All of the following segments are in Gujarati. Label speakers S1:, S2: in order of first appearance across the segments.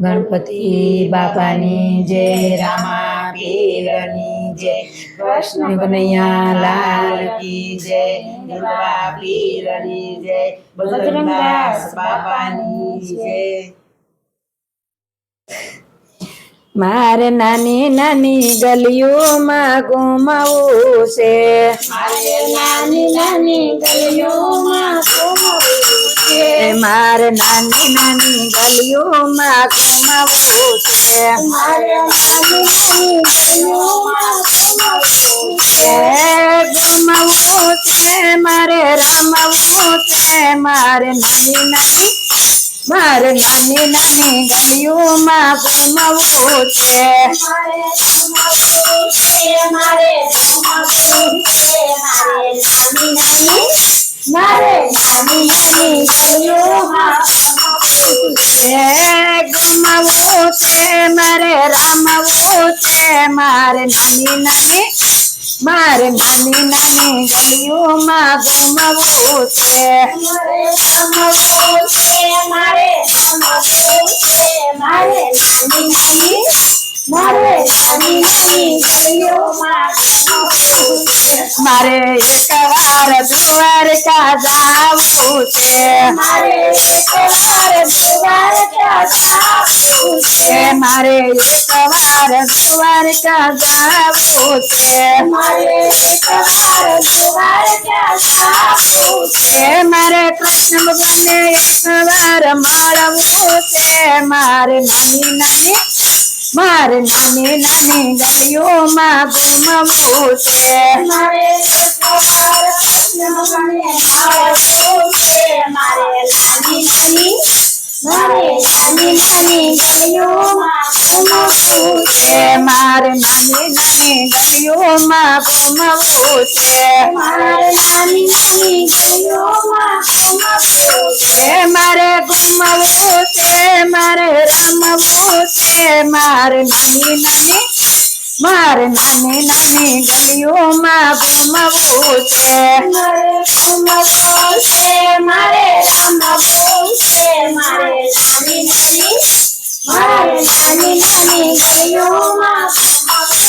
S1: ગણપતિ બાપાની જય રામા પીરની જય કૃષ્ણ કનૈયા લાલ કી જય પીરની જય બજરંગદાસ બાપાની જય. મારે નાની નાની ગલીઓમાં ગુમાવું છે.
S2: મારે નાની નાની ગલીઓમાં ઘૂમવું છે
S1: મારે નાની નાની ગલીઓમાં ગુમાવું છે.
S2: મારે નાની નાની ગલીઓમાં ઘૂમવું છે.
S1: ગુમાવું છે મારે રમવું છે. મારે નાની નાની મારે નાની નાની ગલીઓમાં ગુમાવું છે
S2: મારે નાની નાની મારે નાની નાની ગલીઓમાં ઘૂમવું છે
S1: એ ગુમાવું છે મારે રમવું છે મારે નાની નાની મારે નાની નાની ગલીઓમાં ગુમાવું છે
S2: મારે
S1: એકવાર દ્વારકા જાવું છે.
S2: મારે એકવાર દ્વારકા જાવું છે.
S1: મારે એકવાર દ્વારકા જાવું છે.
S2: મારે એકવાર દ્વારકા જાવું છે.
S1: મારે કૃષ્ણ ભગવાનને એકવાર મળવું છે. મારે નાની નાની મારે નાની નાની ગુમવું
S2: કૃષ્ણ ભગવાનને મળવું છે મારે નાની નાની મારે નાની નાની ગલીઓમાં ઘૂમવું છે
S1: મારે નાની નાની ગલીઓમાં ગુમવું છે
S2: મારે નાની નાની ગલીઓમાં
S1: મારે ગુમવું છે મારે રમવું છે મારે નાની નાની મારે નાની નાની ગલીઓમાં ગુમવું છે.
S2: મારે ઘૂમવું છે, મારે રમવું છે, મારે નાની નાની, મારે નાની નાની ગલીઓમાં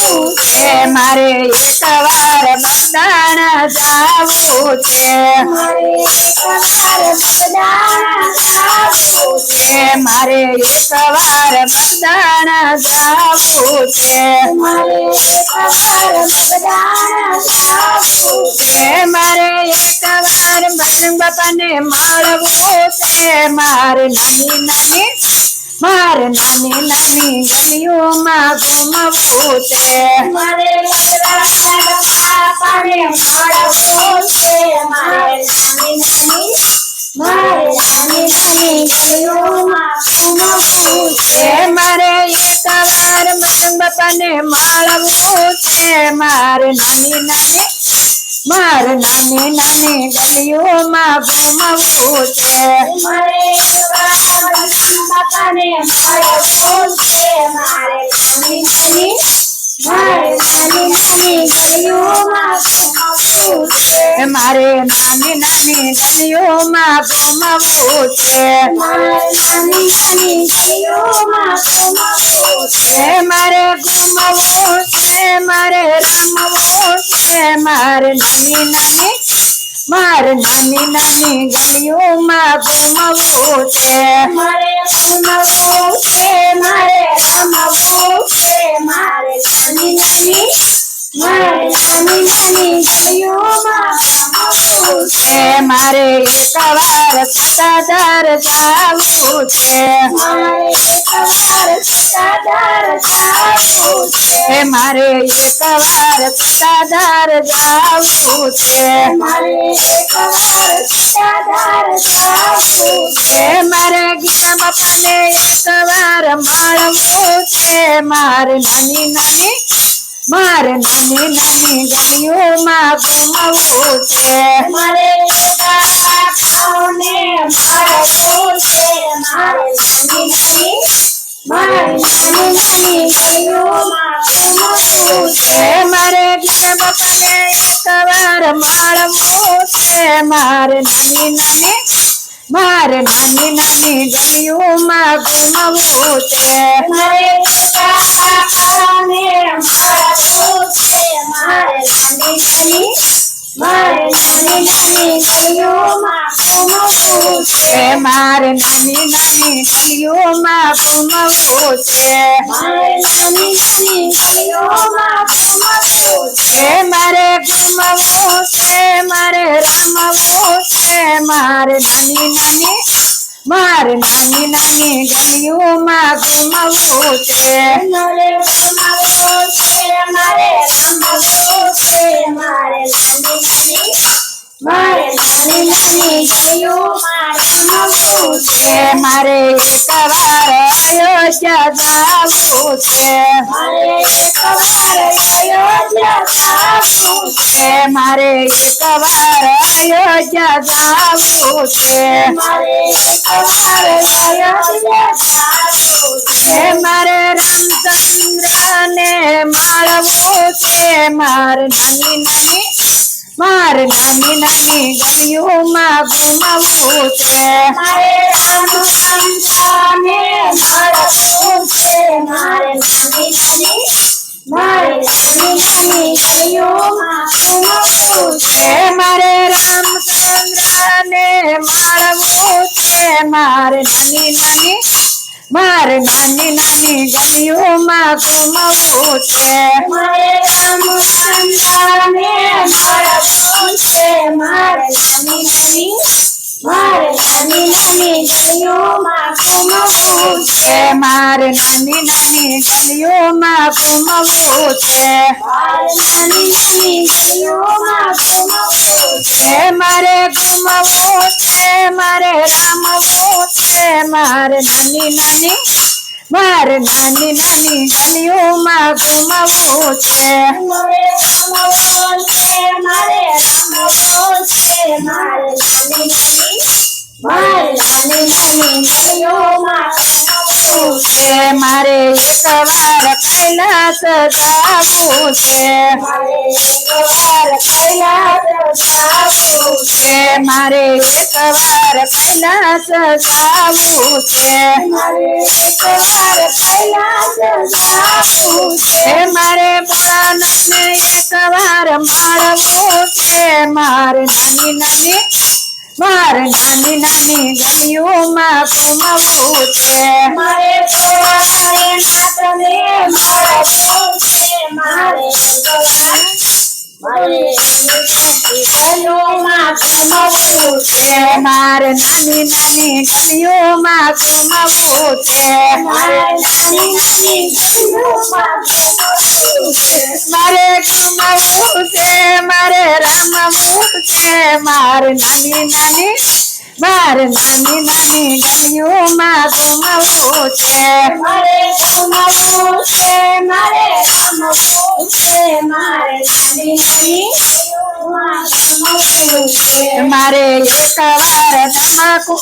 S1: જાવું છે.
S2: મારે એકવાર બગદાણા જાવું છે.
S1: મારે એકવાર બગદાણા જાવું છે.
S2: મારે એકવાર
S1: બજરંગ બાપાને મળવું છે. મારે નાની નાની મારે નાની નાની ગલીઓમાં ઘૂમવું છે.
S2: મારે મારે નાની નાની મારે નાની નાની ગલીઓમાં ઘૂમવું છે.
S1: મારે એકવાર બજરંગ બાપાને મળવું છે. મારે નાની નાની મારે નાની નાની ગલીઓમાં ઘૂમવું છે.
S2: મારે બાપાને મળવું છે. મારે નાની નાની, મારે નાની નાની ગલીઓમાં છે
S1: મારે નાની નાની ગલીઓમાં ઘૂમવું છે.
S2: નાની નાની ગલીઓમાં છે
S1: મારે ઘૂમવું છે, મારે રમવું છે. મારે નાની નાની, મારે નાની નાની ગલીઓમાં ઘૂમવું છે.
S2: મારે ઘૂમવું છે, મારે રમવું છે. મારે નાની નાની મારે નાની નાની ગલીઓમાં ઘૂમવું છે
S1: એ મારે એકવાર સતાધાર જાવું છે
S2: મારે એકવાર સતાધાર જાવું છે
S1: એ મારે એકવાર સતાધાર જાવું છે
S2: મારે
S1: ગીતા બાપાને એકવાર મળવું છે મારે નાની નાની મારે નાની નાની ગલીઓમાં ઘૂમવું છે.
S2: મારે બાપાઓને મળવું છે. મારે નાની નાની મારે નાની નાની છે.
S1: મારે ગીતા બાપાને એકવાર મળવું છે. મારે નાની નાની મારે નાની નાની ગાયો માં ગુમાવું છે.
S2: મારે મારે નાની નાની ગલીઓમાં છે
S1: મારે નાની નાની ગલીઓમાં ઘૂમવું છે
S2: મારે નાની નાની ઘૂમવું છે
S1: મારે ઘૂમવું છે મારે રમવું છે મારે નાની નાની મારે નાની નાની ગલીઓમાં ઘૂમવું છે.
S2: મારે ઘૂમવું છે, મારે રમવું છે, મારે નાની નાની મારે નાની નાની ગયો મારા છે
S1: મારે એકવાર અયોધ્યા જાવું છે.
S2: મારે એકવાર અયોધ્યા જાવું છે.
S1: મારે એકવાર અયોધ્યા જાવું છે.
S2: મારે એકવાર અયોધ્યા જાવું છે.
S1: મારે મારે રામચંદ્રને મળવું છે. મારે નાની નાની મારે નાની નાની ગલીઓમાં ગુમાવું છે.
S2: મારે રામચંદ્રને મળવું છે. મારે નાની નાની મારે નાની નાની છે.
S1: મારે રામચંદ્રને મળવું છે. મારે નાની નાની મારે નાની નાની ગલીઓમાં ગુમવું છે.
S2: મારે રામચંદ્રને મળવું છે. મારે નાની નાની મારે નાની નાની ગલીઓમાં ઘૂમવું છે.
S1: મારે નાની નાની ગલીઓમાં ઘૂમવું છે.
S2: મારે નાની નાની ગલીઓમાં ઘૂમવું છે.
S1: મારે ઘૂમવું છે મારે રમવું છે. મારે નાની નાની મારે નાની નાની ગલીઓમાં ઘૂમવું છે.
S2: મારે છે મારે રમવું છે. મારે નાની નાની મારે
S1: એકવાર કૈલાસ જાવું છે.
S2: મારે એકવાર કૈલાસ જાવું છે.
S1: મારે ભોળાનાથને એકવાર મળવું છે. મારે નાની નાની મારે નાની નાની ગલીઓમાં ઘુમવું છે.
S2: મારે મારે ભગવાન મારે છે.
S1: મારે નાની ગલીઓમાં ઘૂમવું છે
S2: મારે નાની નાની ગલીઓમાં ઘૂમવું છે
S1: મારે ઘૂમવું છે. મારે રમવું છે, મારે નાની નાની મારે નાની નાની ગલીઓમાં ઘૂમવું છે
S2: મારે ઘૂમવું છે મારે રમવું છે, મારે નાની નાની
S1: મારે એકવાર તમાકુ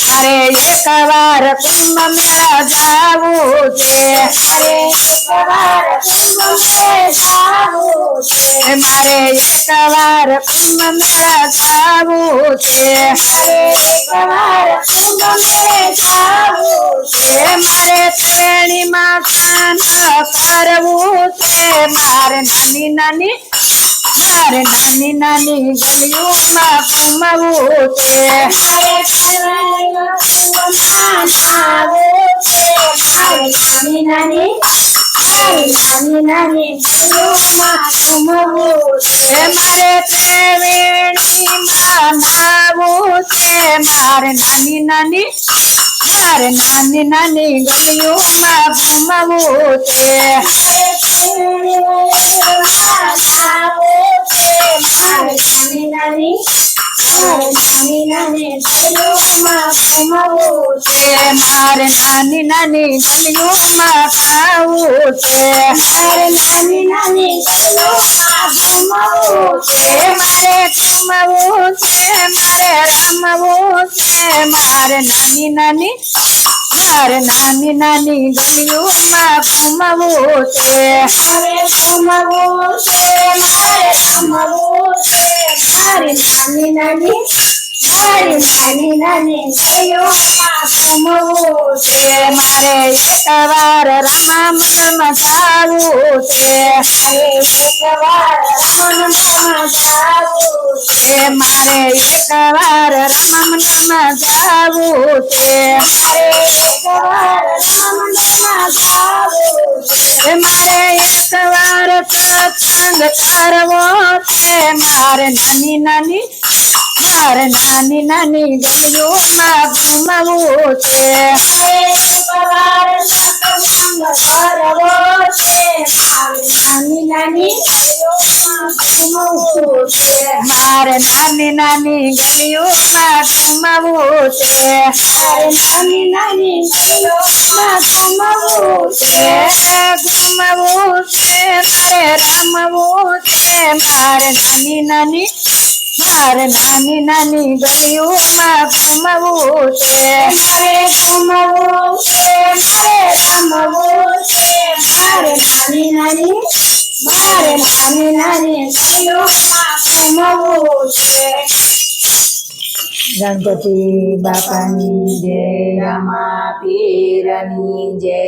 S1: મારે એકવાર કુંભ મેળા જાવું છે.
S2: મારે એકવાર કુંભ જાવું
S1: મારે એકવાર કુંભ મેળા જાવું છે.
S2: મારે એકવાર કુંભ મેળે જાવું છે.
S1: મારે ત્રિવેણીમાં સ્નાન કરવું છે. મારે નાની નાની, મારે નાની નાની ગલીઓમાં ઘૂમવું છે.
S2: છે. મારે નાની નાની નાની નાની ગલીઓમાં ઘૂમવું છે
S1: મારે ત્રિવેણીમાં નાવું છે મારે નાની નાની મારે નાની નાની ગલીઓમાં ઘૂમવું છે છે મારે નાની નાની ગલીઓમાં ખાવું છે.
S2: મારે નાની નાની ગલીઓમાં ઘૂમવું છે.
S1: મારે નાની નાની નાની નાની ગલીઓમાં ઘૂમવું છે.
S2: મારે ઘૂમવું છે મારે રમવું છે. મારે નાની નાની માર નાની નાની ગલીઓમાં ઘૂમવું છે.
S1: મારે મંદિરમાં છે
S2: મારે જાવું છે.
S1: એ મારે એકવાર રામા મન જાવું છે.
S2: મારે એકવાર રામનગરમાં જાવું છે.
S1: એ મારે એકવાર સત્સંગ કરવો છે. મારે નાની નાની મારે નાની નાની ગલીઓમાં માં છે.
S2: કરવો છે. નાની નાની છે.
S1: મારે નાની નાની ગલીઓમાં ઘૂમવું છે.
S2: મારે નાની નાની ગલીઓમાં ઘૂમવું છે.
S1: એ છે મારે રમવું છે. મારે નાની નાની મારે નાની નાની ગલીઓમાં ઘુમવું છે.
S2: મારે ઘુમવું છે, મારે રમવું છે. મારે નાની નાની, મારે નાની નાની ગલીઓમાં ઘુમવું છે.
S1: ગણપતિ બાપાની જય રામા પીરની જય,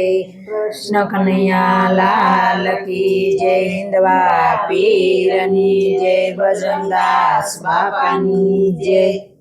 S1: કૃષ્ણ કનૈયા લાલ કી જય હિન્દવા પીરની જય ભજનદાસ બાપાની જય.